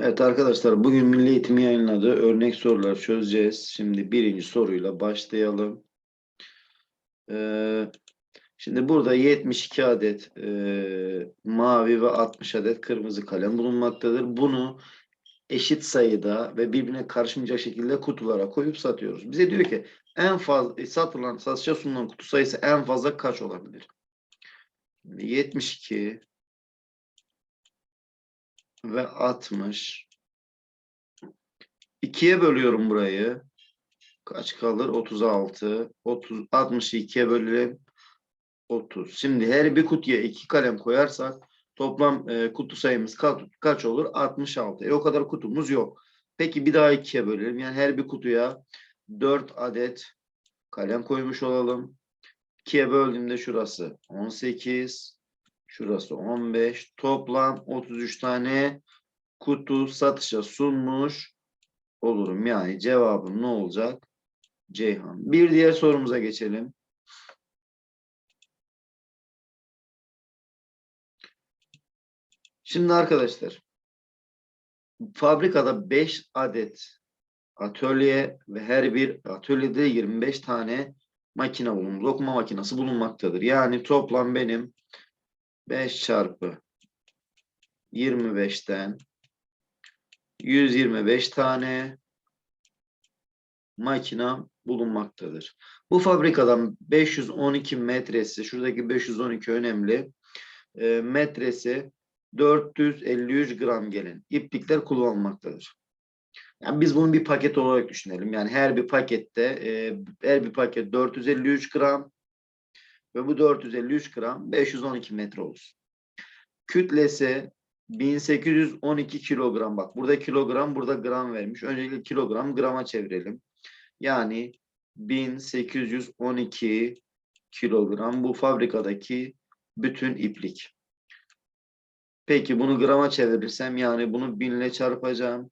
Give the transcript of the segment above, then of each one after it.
Evet arkadaşlar bugün Milli Eğitim yayınladığı örnek soruları çözeceğiz. Şimdi birinci soruyla başlayalım. Ee, şimdi burada 72 adet e, mavi ve 60 adet kırmızı kalem bulunmaktadır. Bunu eşit sayıda ve birbirine karışmayacak şekilde kutulara koyup satıyoruz. Bize diyor ki en fazla satılan, satışa sunulan kutu sayısı en fazla kaç olabilir? 72 ve 60 2'ye bölüyorum burayı. Kaç kalır? 36. 30, 60'ı 2'ye bölelim. 30. Şimdi her bir kutuya iki kalem koyarsak toplam e, kutu sayımız kaç, kaç olur? 66. E, o kadar kutumuz yok. Peki bir daha ikiye bölelim. Yani her bir kutuya 4 adet kalem koymuş olalım. 2'ye böldüğümde şurası 18. Şurası 15. Toplam 33 tane kutu satışa sunmuş olurum. Yani cevabım ne olacak? Ceyhan. Bir diğer sorumuza geçelim. Şimdi arkadaşlar fabrikada 5 adet atölye ve her bir atölyede 25 tane makine bulunur. Dokuma makinesi bulunmaktadır. Yani toplam benim 5 çarpı 25'ten 125 tane makina bulunmaktadır. Bu fabrikadan 512 metresi, şuradaki 512 önemli, e, metresi 453 gram gelen iplikler kullanılmaktadır. Yani biz bunu bir paket olarak düşünelim. Yani her bir pakette, e, her bir paket 453 gram ve bu 453 gram 512 metre olsun. Kütlesi 1812 kilogram. Bak burada kilogram, burada gram vermiş. Öncelikle kilogram grama çevirelim. Yani 1812 kilogram bu fabrikadaki bütün iplik. Peki bunu grama çevirirsem yani bunu binle çarpacağım.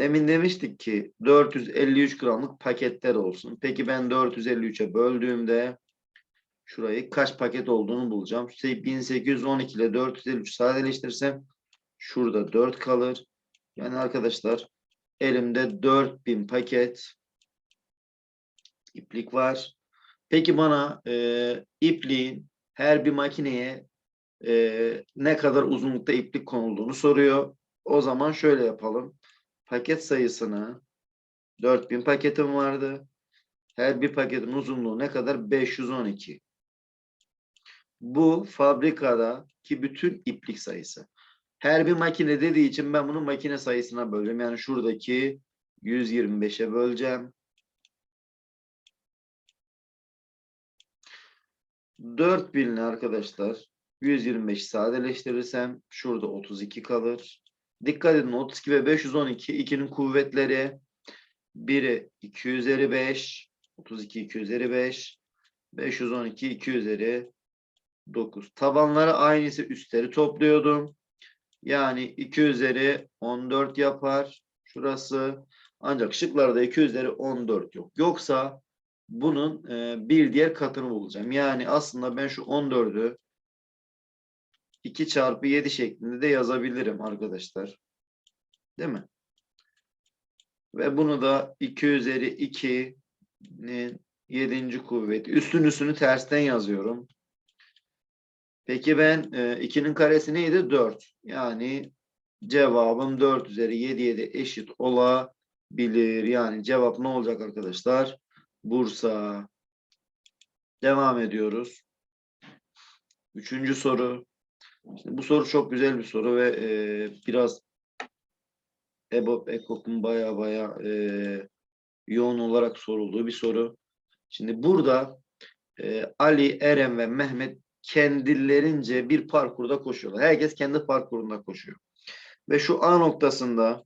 Demin demiştik ki 453 gramlık paketler olsun. Peki ben 453'e böldüğümde şurayı kaç paket olduğunu bulacağım. İşte 1812 ile 453 sadeleştirirsem şurada 4 kalır. Yani arkadaşlar elimde 4000 paket iplik var. Peki bana e, ipliğin her bir makineye e, ne kadar uzunlukta iplik konulduğunu soruyor. O zaman şöyle yapalım. Paket sayısını 4000 paketim vardı. Her bir paketin uzunluğu ne kadar? 512. Bu fabrikada ki bütün iplik sayısı. Her bir makine dediği için ben bunu makine sayısına böleceğim. Yani şuradaki 125'e böleceğim. 4000 arkadaşlar 125 sadeleştirirsem şurada 32 kalır. Dikkat edin 32 ve 512 ikinin kuvvetleri biri 2 üzeri 5 32 2 üzeri 5 512 2 üzeri 9. Tabanları aynısı üstleri topluyordum. Yani 2 üzeri 14 yapar. Şurası. Ancak şıklarda 2 üzeri 14 yok. Yoksa bunun e, bir diğer katını bulacağım. Yani aslında ben şu 14'ü 2 çarpı 7 şeklinde de yazabilirim arkadaşlar. Değil mi? Ve bunu da 2 üzeri 2'nin 7. kuvveti. Üstün üstünü tersten yazıyorum. Peki ben 2'nin karesi neydi? 4. Yani cevabım 4 üzeri 7 7 eşit olabilir. Yani cevap ne olacak arkadaşlar? Bursa. Devam ediyoruz. Üçüncü soru. Şimdi bu soru çok güzel bir soru ve e, biraz EBOB, EKOK'un baya baya e, yoğun olarak sorulduğu bir soru. Şimdi burada e, Ali, Eren ve Mehmet kendilerince bir parkurda koşuyorlar. Herkes kendi parkurunda koşuyor. Ve şu A noktasında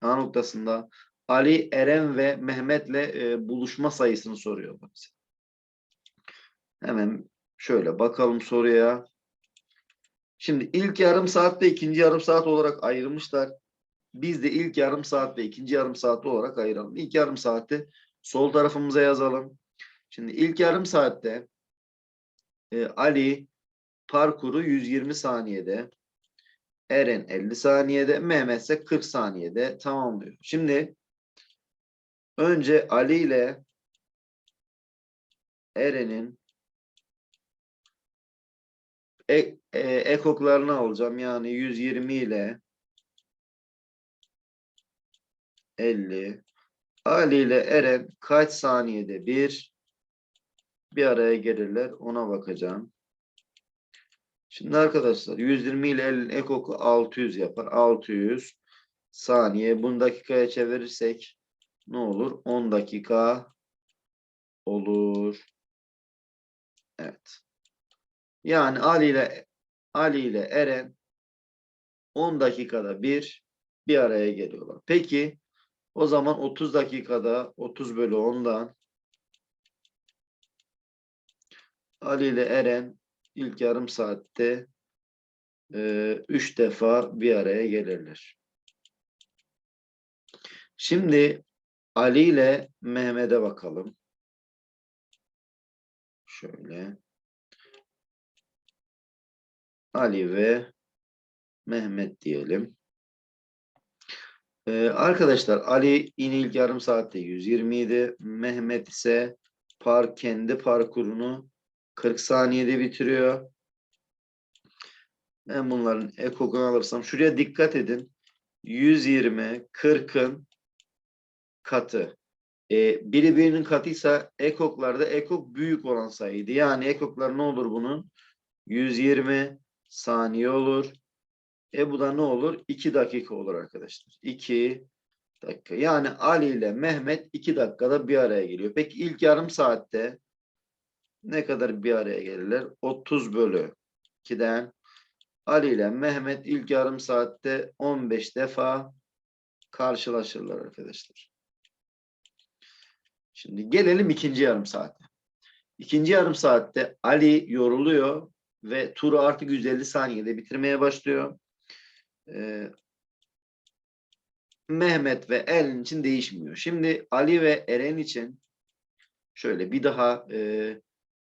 A noktasında Ali, Eren ve Mehmet'le e, buluşma sayısını soruyor. Hemen şöyle bakalım soruya. Şimdi ilk yarım saatte ikinci yarım saat olarak ayırmışlar. Biz de ilk yarım saat ve ikinci yarım saat olarak ayıralım. İlk yarım saati sol tarafımıza yazalım. Şimdi ilk yarım saatte e, Ali parkuru 120 saniyede, Eren 50 saniyede, Mehmet ise 40 saniyede tamamlıyor. Şimdi önce Ali ile Eren'in ek, e, ekoklarını alacağım. Yani 120 ile 50. Ali ile Eren kaç saniyede bir bir araya gelirler ona bakacağım. Şimdi arkadaşlar 120 ile 50'nin ekoku 600 yapar. 600 saniye. Bunu dakikaya çevirirsek ne olur? 10 dakika olur. Evet. Yani Ali ile Ali ile Eren 10 dakikada bir bir araya geliyorlar. Peki o zaman 30 dakikada 30 bölü 10'dan Ali ile Eren ilk yarım saatte 3 defa bir araya gelirler. Şimdi Ali ile Mehmet'e bakalım. Şöyle. Ali ve Mehmet diyelim. Ee, arkadaşlar Ali yine ilk yarım saatte 120 idi. Mehmet ise par kendi parkurunu 40 saniyede bitiriyor. Ben bunların ekokunu alırsam şuraya dikkat edin. 120 40'ın katı. Ee, biri katıysa ekoklarda ekok büyük olan sayıydı. Yani ekoklar ne olur bunun? 120 saniye olur. E bu da ne olur? 2 dakika olur arkadaşlar. 2 dakika. Yani Ali ile Mehmet 2 dakikada bir araya geliyor. Peki ilk yarım saatte ne kadar bir araya gelirler? 30 bölü 2'den Ali ile Mehmet ilk yarım saatte 15 defa karşılaşırlar arkadaşlar. Şimdi gelelim ikinci yarım saate. İkinci yarım saatte Ali yoruluyor ve turu artık 150 saniyede bitirmeye başlıyor. Ee, Mehmet ve Eren için değişmiyor. Şimdi Ali ve Eren için şöyle bir daha e,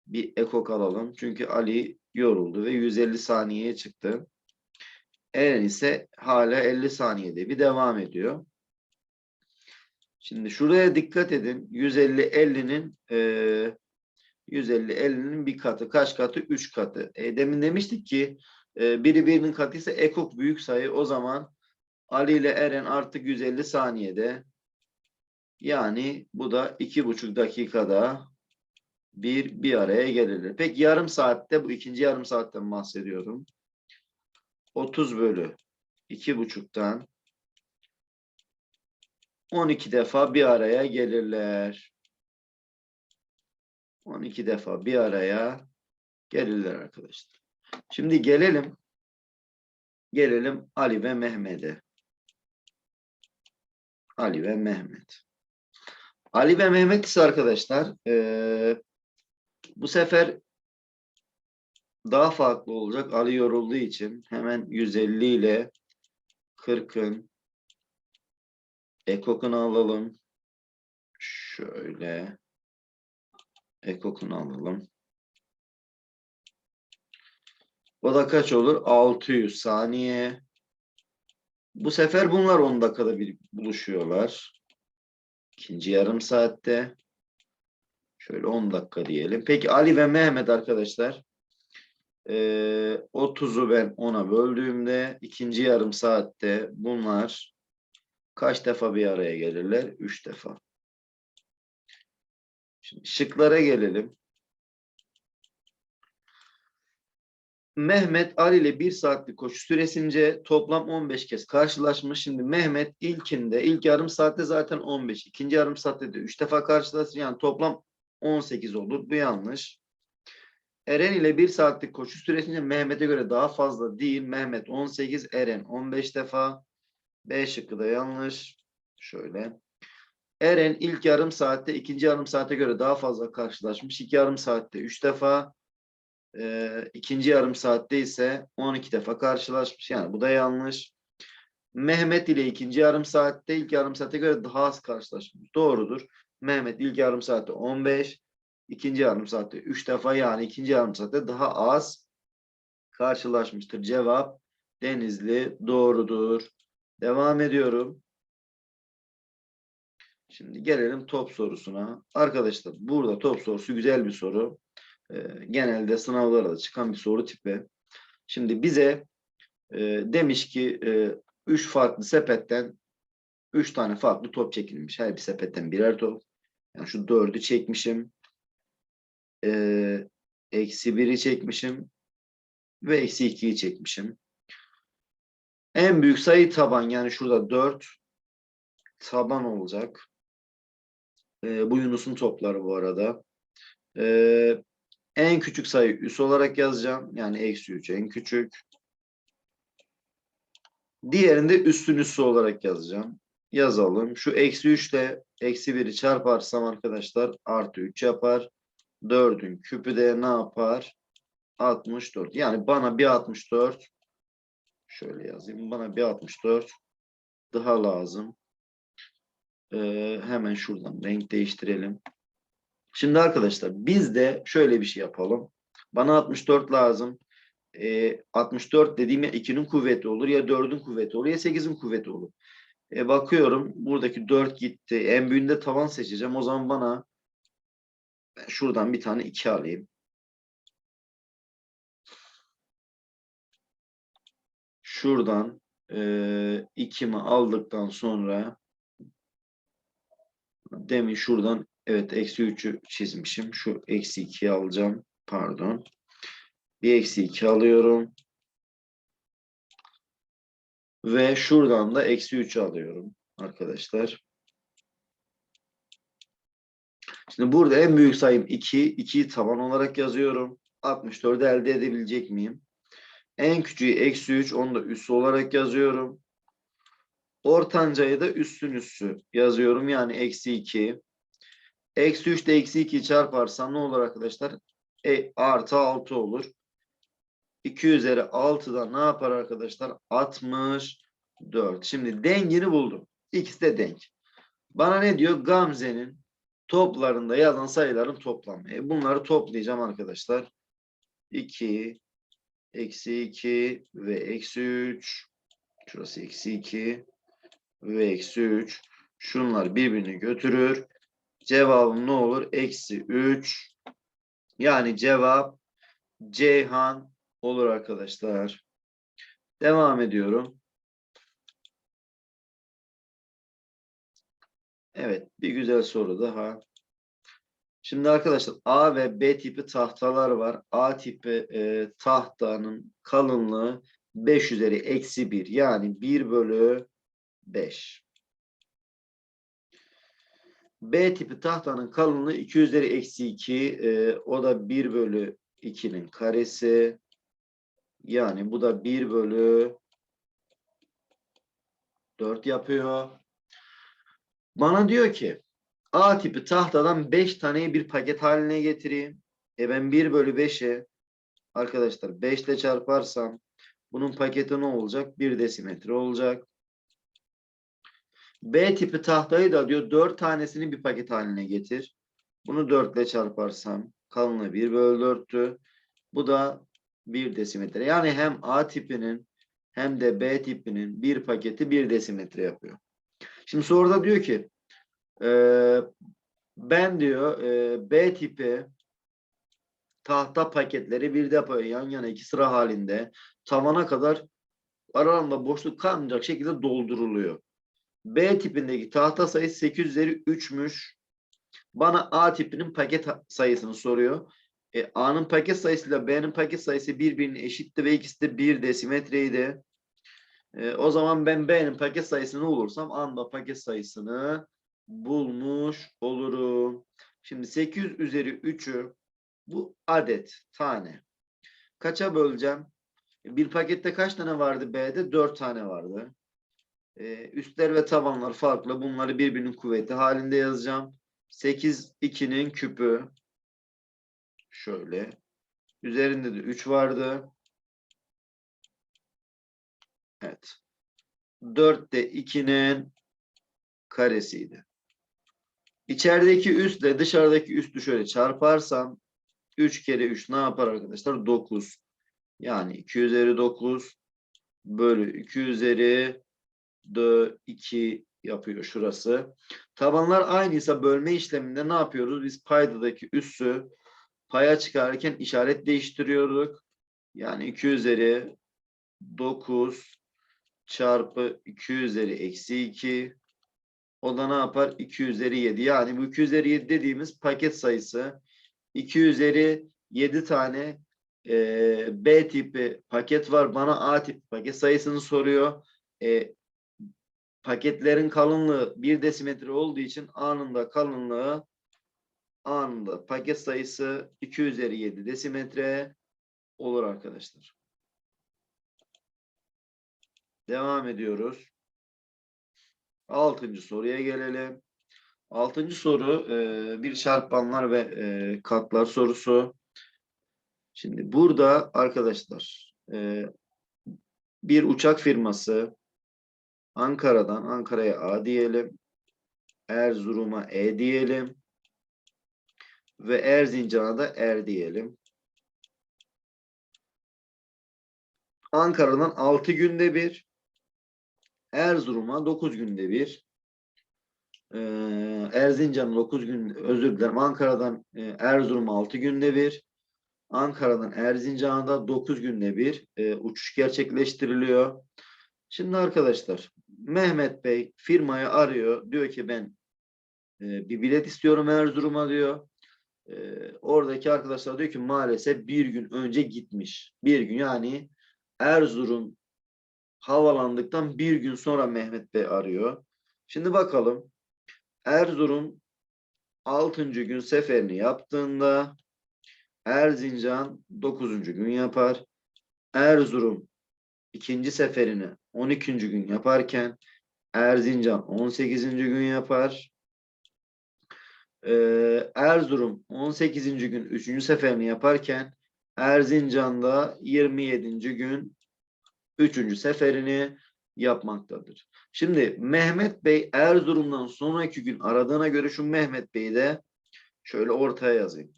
bir ekok alalım. Çünkü Ali yoruldu ve 150 saniyeye çıktı. Eren ise hala 50 saniyede bir devam ediyor. Şimdi şuraya dikkat edin. 150 50'nin e, 150 50'nin bir katı. Kaç katı? 3 katı. E, demin demiştik ki e, biri birinin katı ise ekok büyük sayı. O zaman Ali ile Eren artık 150 saniyede. Yani bu da iki buçuk dakikada bir bir araya gelirler. Peki yarım saatte bu ikinci yarım saatten bahsediyorum. 30 bölü iki buçuktan 12 defa bir araya gelirler. 12 defa bir araya gelirler arkadaşlar. Şimdi gelelim gelelim Ali ve Mehmet'e. Ali ve Mehmet. Ali ve Mehmet ise arkadaşlar ee, bu sefer daha farklı olacak. Ali yorulduğu için hemen 150 ile 40'ın ekokunu alalım. Şöyle ekokunu alalım. O da kaç olur? 600 saniye. Bu sefer bunlar 10 dakikada bir buluşuyorlar. İkinci yarım saatte. Şöyle 10 dakika diyelim. Peki Ali ve Mehmet arkadaşlar. Ee, 30'u ben 10'a böldüğümde ikinci yarım saatte bunlar kaç defa bir araya gelirler? 3 defa. Şimdi şıklara gelelim. Mehmet Ali ile bir saatlik koşu süresince toplam 15 kez karşılaşmış. Şimdi Mehmet ilkinde, ilk yarım saatte zaten 15. ikinci yarım saatte de 3 defa karşılaştı. Yani toplam 18 olur. Bu yanlış. Eren ile bir saatlik koşu süresince Mehmet'e göre daha fazla değil. Mehmet 18, Eren 15 defa. B şıkkı da yanlış. Şöyle. Eren ilk yarım saatte ikinci yarım saate göre daha fazla karşılaşmış. İki yarım saatte 3 defa. Ee, ikinci yarım saatte ise 12 defa karşılaşmış. Yani bu da yanlış. Mehmet ile ikinci yarım saatte ilk yarım saate göre daha az karşılaşmış. Doğrudur. Mehmet ilk yarım saatte 15, ikinci yarım saatte 3 defa yani ikinci yarım saatte daha az karşılaşmıştır. Cevap Denizli doğrudur. Devam ediyorum. Şimdi gelelim top sorusuna. Arkadaşlar burada top sorusu güzel bir soru. Ee, genelde sınavlarda çıkan bir soru tipi. Şimdi bize e, demiş ki 3 farklı sepetten 3 tane farklı top çekilmiş. Her bir sepetten birer top. Yani şu 4'ü çekmişim. Ee, eksi 1'i çekmişim. Ve eksi 2'yi çekmişim. En büyük sayı taban yani şurada 4 taban olacak. Ee, bu Yunus'un topları bu arada. Ee, en küçük sayı üs olarak yazacağım. Yani eksi 3 en küçük. Diğerinde üstün üssü olarak yazacağım. Yazalım. Şu eksi 3 ile eksi 1'i çarparsam arkadaşlar artı 3 yapar. 4'ün küpü de ne yapar? 64. Yani bana bir 64 şöyle yazayım. Bana bir 64 daha lazım. Ee, hemen şuradan renk değiştirelim. Şimdi arkadaşlar biz de şöyle bir şey yapalım. Bana 64 lazım. Ee, 64 dediğim ya 2'nin kuvveti olur ya 4'ün kuvveti olur ya 8'in kuvveti olur. E, bakıyorum buradaki 4 gitti. En büyüğünde tavan seçeceğim. O zaman bana şuradan bir tane 2 alayım. Şuradan e, 2'mi aldıktan sonra demin şuradan evet eksi 3'ü çizmişim. Şu eksi 2'yi alacağım. Pardon. Bir eksi 2 alıyorum. Ve şuradan da eksi 3 alıyorum arkadaşlar. Şimdi burada en büyük sayım 2. 2'yi taban olarak yazıyorum. 64'ü elde edebilecek miyim? En küçüğü eksi 3. Onu da üssü olarak yazıyorum. Ortancayı da üstün üssü yazıyorum. Yani eksi 2. Eksi 3 ile eksi 2'yi çarparsam ne olur arkadaşlar? E, artı 6 olur. 2 üzeri 6'da ne yapar arkadaşlar? 64. Şimdi dengini buldum. İkisi de denk. Bana ne diyor? Gamze'nin toplarında yazan sayıların toplamı. E bunları toplayacağım arkadaşlar. 2, eksi 2 ve eksi 3. Şurası eksi 2 ve eksi 3. Şunlar birbirini götürür. Cevabım ne olur? Eksi 3. Yani cevap Ceyhan olur arkadaşlar. Devam ediyorum. Evet, bir güzel soru daha. Şimdi arkadaşlar A ve B tipi tahtalar var. A tipi e, tahtanın kalınlığı 5 üzeri eksi 1 yani 1 bölü 5. B tipi tahtanın kalınlığı 2 üzeri eksi 2 e, o da 1 bölü 2'nin karesi. Yani bu da 1 bölü 4 yapıyor. Bana diyor ki A tipi tahtadan 5 taneyi bir paket haline getireyim. E ben 1 bölü 5'e arkadaşlar 5 ile çarparsam bunun paketi ne olacak? 1 desimetre olacak. B tipi tahtayı da diyor 4 tanesini bir paket haline getir. Bunu 4 ile çarparsam kalınlığı 1 bölü 4'tü. Bu da 1 desimetre. Yani hem A tipinin hem de B tipinin bir paketi 1 desimetre yapıyor. Şimdi soruda diyor ki e, ben diyor e, B tipi tahta paketleri bir depoya yan yana iki sıra halinde tavana kadar aralarında boşluk kalmayacak şekilde dolduruluyor. B tipindeki tahta sayısı 8 üzeri 3'müş. Bana A tipinin paket sayısını soruyor. E, A'nın paket sayısıyla B'nin paket sayısı birbirine eşitti ve ikisi de 1 desimetreydi. E, o zaman ben B'nin paket sayısını bulursam A'nın da paket sayısını bulmuş olurum. Şimdi 800 üzeri 3'ü bu adet tane. Kaça böleceğim? Bir pakette kaç tane vardı B'de? 4 tane vardı. Ee, üstler ve tavanlar farklı. Bunları birbirinin kuvveti halinde yazacağım. 8 2'nin küpü şöyle. Üzerinde de 3 vardı. Evet. 4 de 2'nin karesiydi. İçerideki üstle dışarıdaki üstü şöyle çarparsam 3 kere 3 ne yapar arkadaşlar? 9. Yani 2 üzeri 9 bölü 2 üzeri 2 yapıyor şurası. Tabanlar aynıysa bölme işleminde ne yapıyoruz? Biz paydadaki üssü paya çıkarırken işaret değiştiriyorduk. Yani 2 üzeri 9 çarpı 2 üzeri eksi 2 o da ne yapar? 2 üzeri 7. Yani bu 2 üzeri 7 dediğimiz paket sayısı 2 üzeri 7 tane e, B tipi paket var. Bana A tipi paket sayısını soruyor. E, paketlerin kalınlığı 1 desimetre olduğu için A'nın da kalınlığı A'nın da paket sayısı 2 üzeri 7 desimetre olur arkadaşlar. Devam ediyoruz. Altıncı soruya gelelim. Altıncı soru e, bir çarpanlar ve e, katlar sorusu. Şimdi burada arkadaşlar e, bir uçak firması Ankara'dan Ankara'ya A diyelim. Erzurum'a E diyelim. Ve Erzincan'a da Er diyelim. Ankara'dan 6 günde bir, Erzurum'a 9 günde bir, ee, Erzincan'a 9 gün, özür dilerim, Ankara'dan e, Erzurum'a 6 günde bir, Ankara'dan Erzincan'a da 9 günde bir e, uçuş gerçekleştiriliyor. Şimdi arkadaşlar, Mehmet Bey firmayı arıyor, diyor ki ben e, bir bilet istiyorum Erzurum'a diyor. E, oradaki arkadaşlar diyor ki maalesef bir gün önce gitmiş. Bir gün yani Erzurum havalandıktan bir gün sonra Mehmet Bey arıyor. Şimdi bakalım. Erzurum 6. gün seferini yaptığında Erzincan 9. gün yapar. Erzurum ikinci seferini 12. gün yaparken Erzincan 18. gün yapar. Ee, Erzurum 18. gün 3. seferini yaparken Erzincan'da 27. gün 3. seferini yapmaktadır. Şimdi Mehmet Bey Erzurum'dan sonraki gün aradığına göre şu Mehmet Bey'i de şöyle ortaya yazayım.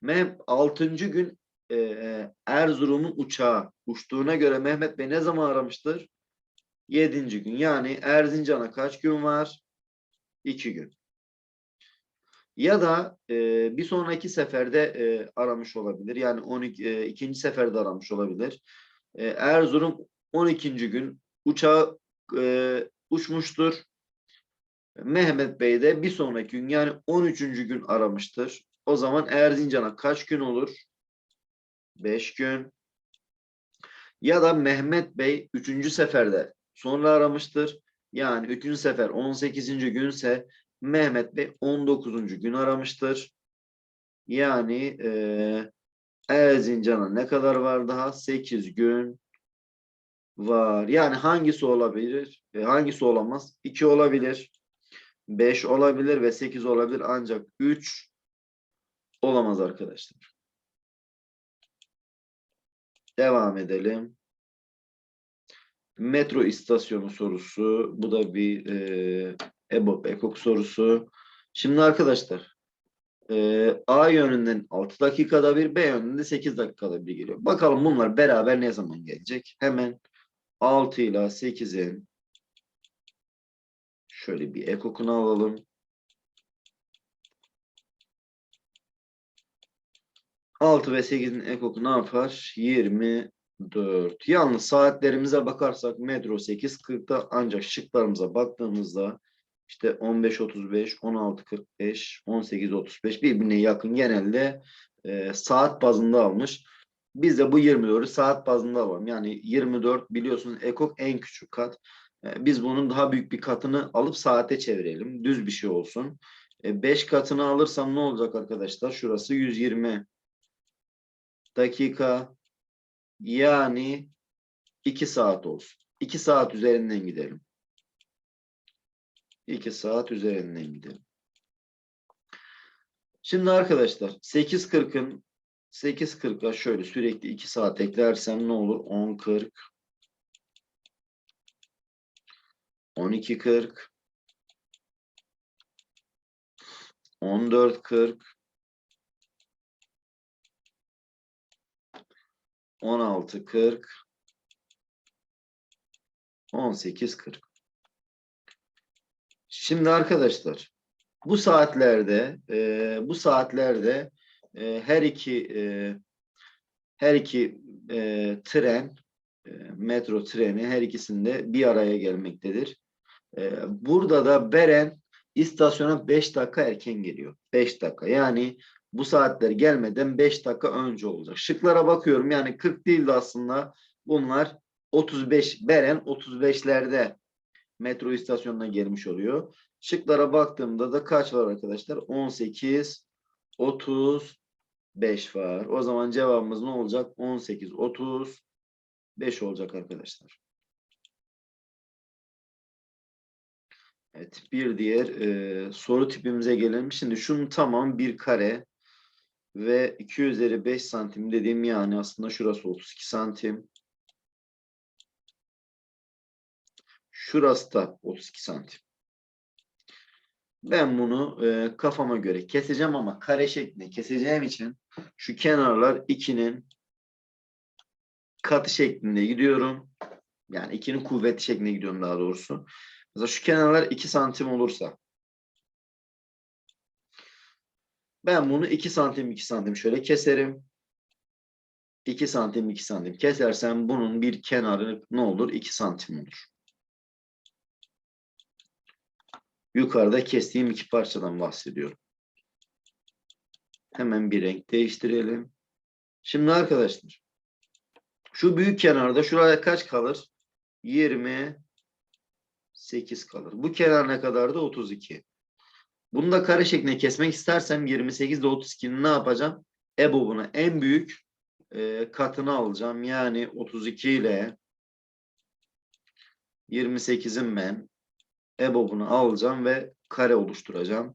Meh 6. gün e, Erzurum'un uçağı uçtuğuna göre Mehmet Bey ne zaman aramıştır? 7. gün. Yani Erzincan'a kaç gün var? 2 gün. Ya da e, bir sonraki seferde e, aramış olabilir. Yani 12 e, ikinci seferde aramış olabilir. E, Erzurum 12. gün uçağı e, uçmuştur. Mehmet Bey de bir sonraki gün yani 13. gün aramıştır. O zaman Erzincan'a kaç gün olur? 5 gün. Ya da Mehmet Bey 3. seferde sonra aramıştır. Yani 3. sefer 18. günse Mehmet Bey 19. gün aramıştır. Yani e, Erzincan'a ne kadar var daha? 8 gün var. Yani hangisi olabilir? E, hangisi olamaz? 2 olabilir. 5 olabilir ve 8 olabilir ancak 3 olamaz arkadaşlar. Devam edelim. Metro istasyonu sorusu. Bu da bir e, EBOB, EKOK sorusu. Şimdi arkadaşlar e, A yönünden 6 dakikada bir, B yönünde 8 dakikada bir geliyor. Bakalım bunlar beraber ne zaman gelecek? Hemen 6 ile 8'in şöyle bir ekokunu alalım. 6 ve 8'in ekoku ne yapar? 24. Yalnız saatlerimize bakarsak metro 8.40'da ancak şıklarımıza baktığımızda işte 15.35, 16.45, 18.35 birbirine yakın genelde e, saat bazında almış. Biz de bu 24'ü saat bazında alalım. Yani 24 biliyorsunuz ekok en küçük kat. E, biz bunun daha büyük bir katını alıp saate çevirelim. Düz bir şey olsun. 5 e, katını alırsam ne olacak arkadaşlar? Şurası 120 dakika yani 2 saat olsun. 2 saat üzerinden gidelim. 2 saat üzerinden gidelim. Şimdi arkadaşlar 8.40'ın 8.40'a şöyle sürekli 2 saat eklersem ne olur? 10.40 12.40 14.40 16.40 18 40. Şimdi arkadaşlar bu saatlerde e, bu saatlerde e, her iki e, her iki e, tren e, metro treni her ikisinde bir araya gelmektedir. E, burada da Beren istasyona 5 dakika erken geliyor. 5 dakika. Yani bu saatler gelmeden 5 dakika önce olacak. Şıklara bakıyorum. Yani 40 değildi aslında. Bunlar 35 Beren 35'lerde metro istasyonuna gelmiş oluyor. Şıklara baktığımda da kaç var arkadaşlar? 18 35 var. O zaman cevabımız ne olacak? 18 35 olacak arkadaşlar. Evet, bir diğer e, soru tipimize gelelim. Şimdi şunun tamam bir kare ve 2 üzeri 5 santim dediğim yani aslında şurası 32 santim. Şurası da 32 santim. Ben bunu e, kafama göre keseceğim ama kare şeklinde keseceğim için şu kenarlar 2'nin katı şeklinde gidiyorum. Yani 2'nin kuvveti şeklinde gidiyorum daha doğrusu. Mesela şu kenarlar 2 santim olursa ben bunu 2 santim 2 santim şöyle keserim. 2 santim 2 santim kesersem bunun bir kenarı ne olur? 2 santim olur. Yukarıda kestiğim iki parçadan bahsediyorum. Hemen bir renk değiştirelim. Şimdi arkadaşlar şu büyük kenarda şuraya kaç kalır? 28 kalır. Bu kenar ne kadardı? 32. Bunu da kare şeklinde kesmek istersem 28 ile 32'nin ne yapacağım? EBOB'una en büyük e, katını alacağım. Yani 32 ile 28'in ben EBOB'unu alacağım ve kare oluşturacağım.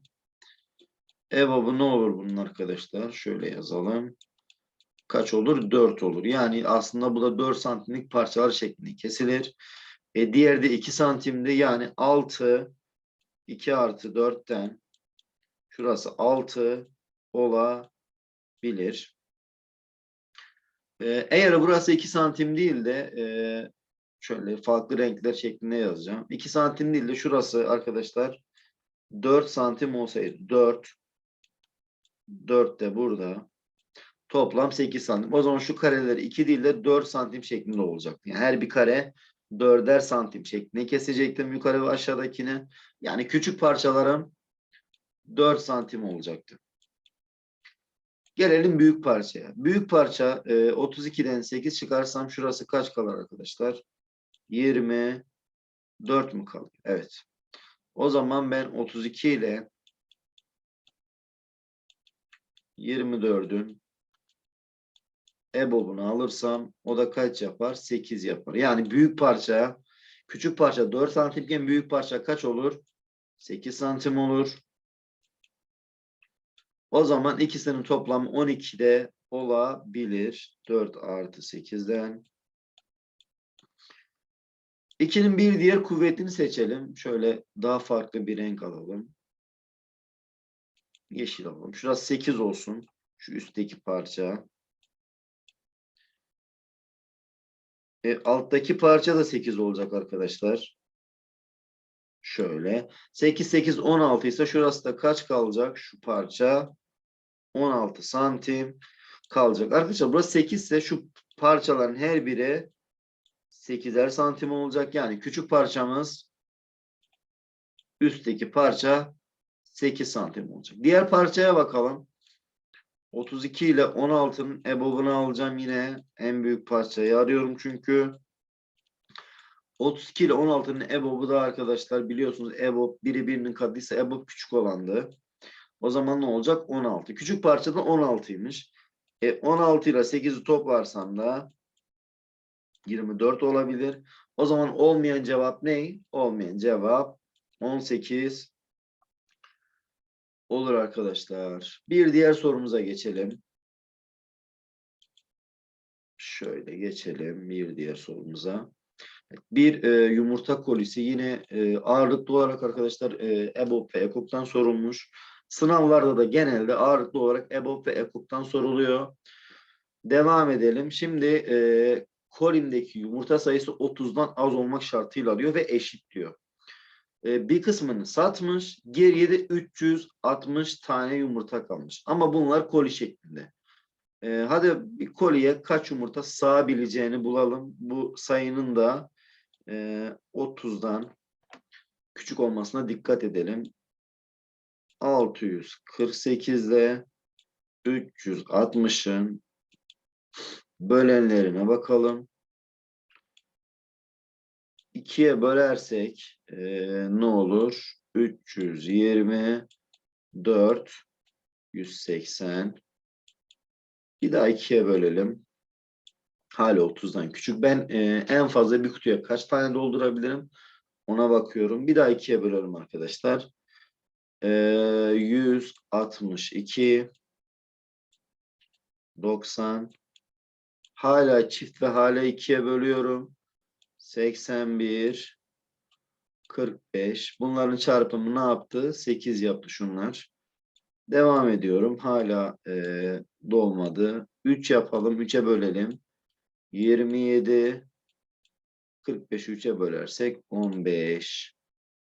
EBOB'u ne olur bunun arkadaşlar? Şöyle yazalım. Kaç olur? 4 olur. Yani aslında bu da 4 santimlik parçalar şeklinde kesilir. E diğeri de 2 santimde yani 6 2 artı 4'ten şurası 6 olabilir. E, eğer burası 2 santim değil de e, şöyle farklı renkler şeklinde yazacağım. 2 santim değil de şurası arkadaşlar 4 santim olsaydı 4 4 de burada toplam 8 santim. O zaman şu kareler 2 değil de 4 santim şeklinde olacak. Yani her bir kare 4'er santim şeklinde kesecektim yukarı ve aşağıdakini. Yani küçük parçalarım 4 santim olacaktı. Gelelim büyük parçaya. Büyük parça e, 32'den 8 çıkarsam şurası kaç kalır arkadaşlar? 24 mü kalıyor? Evet. O zaman ben 32 ile 24'ün EBOB'unu alırsam o da kaç yapar? 8 yapar. Yani büyük parça, küçük parça 4 santimken büyük parça kaç olur? 8 santim olur. O zaman ikisinin toplamı 12'de olabilir. 4 artı 8'den. 2'nin bir diğer kuvvetini seçelim. Şöyle daha farklı bir renk alalım. Yeşil alalım. Şurası 8 olsun. Şu üstteki parça. E, alttaki parça da 8 olacak arkadaşlar. Şöyle. 8, 8, 16 ise şurası da kaç kalacak? Şu parça 16 santim kalacak. Arkadaşlar burası 8 ise şu parçaların her biri 8'er santim olacak. Yani küçük parçamız üstteki parça 8 santim olacak. Diğer parçaya bakalım. 32 ile 16'nın EBOB'unu alacağım yine. En büyük parçayı arıyorum çünkü. 32 ile 16'nın EBOB'u da arkadaşlar biliyorsunuz EBOB biri birinin katıysa EBOB küçük olandı. O zaman ne olacak? 16. Küçük parçada 16'ymış. E, 16 ile 8'i toplarsam da 24 olabilir. O zaman olmayan cevap ne? Olmayan cevap 18 olur arkadaşlar. Bir diğer sorumuza geçelim. Şöyle geçelim bir diğer sorumuza. Bir e, yumurta kolisi yine e, ağırlıklı olarak arkadaşlar e, EBOB ve EKOK'tan sorulmuş. Sınavlarda da genelde ağırlıklı olarak EBOB ve EKOK'tan soruluyor. Devam edelim. Şimdi e, kolimdeki yumurta sayısı 30'dan az olmak şartıyla alıyor ve eşit diyor. Ee, bir kısmını satmış, geriye de 360 tane yumurta kalmış. Ama bunlar koli şeklinde. Ee, hadi bir koliye kaç yumurta sığabileceğini bulalım. Bu sayının da e, 30'dan küçük olmasına dikkat edelim. 648 ile 360'ın bölenlerine bakalım. 2'ye bölersek eee, ne olur? 324 180 bir daha 2'ye bölelim. Hala 30'dan küçük. Ben eee, en fazla bir kutuya kaç tane doldurabilirim? Ona bakıyorum. Bir daha 2'ye bölelim arkadaşlar. Eee 162 90 hala çift ve hala 2'ye bölüyorum. 81 45 bunların çarpımı ne yaptı? 8 yaptı şunlar. Devam ediyorum. Hala eee, dolmadı. 3 yapalım. 3'e bölelim. 27 45 3'e bölersek 15.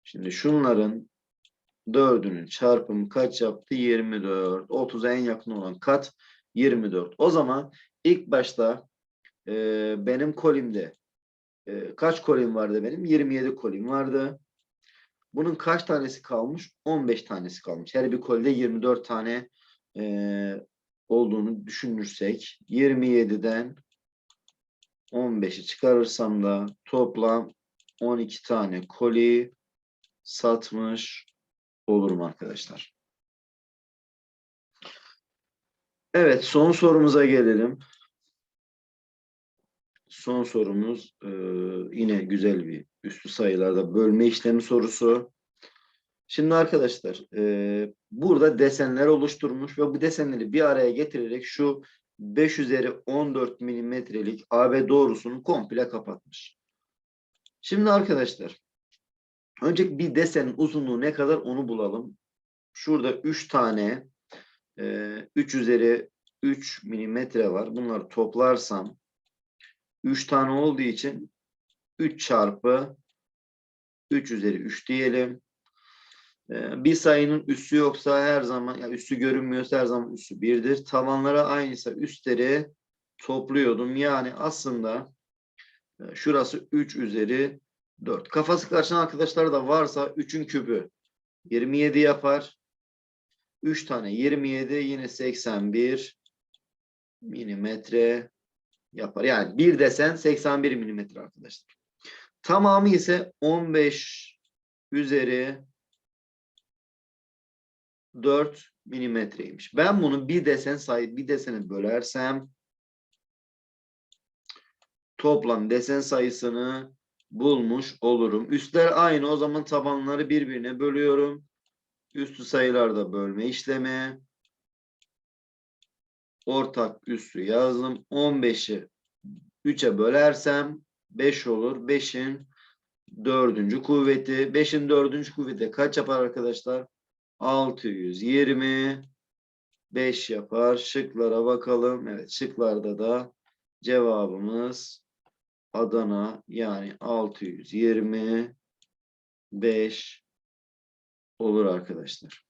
Şimdi şunların dördünün çarpımı kaç yaptı? 24. 30'a en yakın olan kat 24. O zaman ilk başta eee, benim kolimde e, kaç kolim vardı benim? 27 kolim vardı. Bunun kaç tanesi kalmış? 15 tanesi kalmış. Her bir kolide 24 tane e, olduğunu düşünürsek 27'den 15'i çıkarırsam da toplam 12 tane koli satmış olurum arkadaşlar. Evet son sorumuza gelelim. Son sorumuz e, yine güzel bir üstü sayılarda bölme işlemi sorusu. Şimdi arkadaşlar e, burada desenler oluşturmuş ve bu desenleri bir araya getirerek şu 5 üzeri 14 milimetrelik AB doğrusunu komple kapatmış. Şimdi arkadaşlar önce bir desenin uzunluğu ne kadar onu bulalım. Şurada 3 tane e, 3 üzeri 3 milimetre var. Bunları toplarsam 3 tane olduğu için 3 çarpı 3 üzeri 3 diyelim. Ee, Bir sayının üssü yoksa her zaman, yani üssü görünmüyorsa her zaman üssü 1'dir. Tavanlara aynıysa üstleri topluyordum. Yani aslında e, şurası 3 üzeri 4. Kafası karışan arkadaşlar da varsa 3'ün küpü 27 yapar. 3 tane 27 yine 81 milimetre yapar. Yani bir desen 81 milimetre arkadaşlar. Tamamı ise 15 üzeri 4 milimetreymiş. Ben bunu bir desen sayı bir desene bölersem toplam desen sayısını bulmuş olurum. Üstler aynı o zaman tabanları birbirine bölüyorum. Üstü sayılarda bölme işlemi. Ortak üstü yazdım. 15'i 3'e bölersem 5 olur. 5'in dördüncü kuvveti. 5'in dördüncü kuvveti kaç yapar arkadaşlar? 620 5 yapar. Şıklara bakalım. Evet şıklarda da cevabımız Adana yani 625 olur arkadaşlar.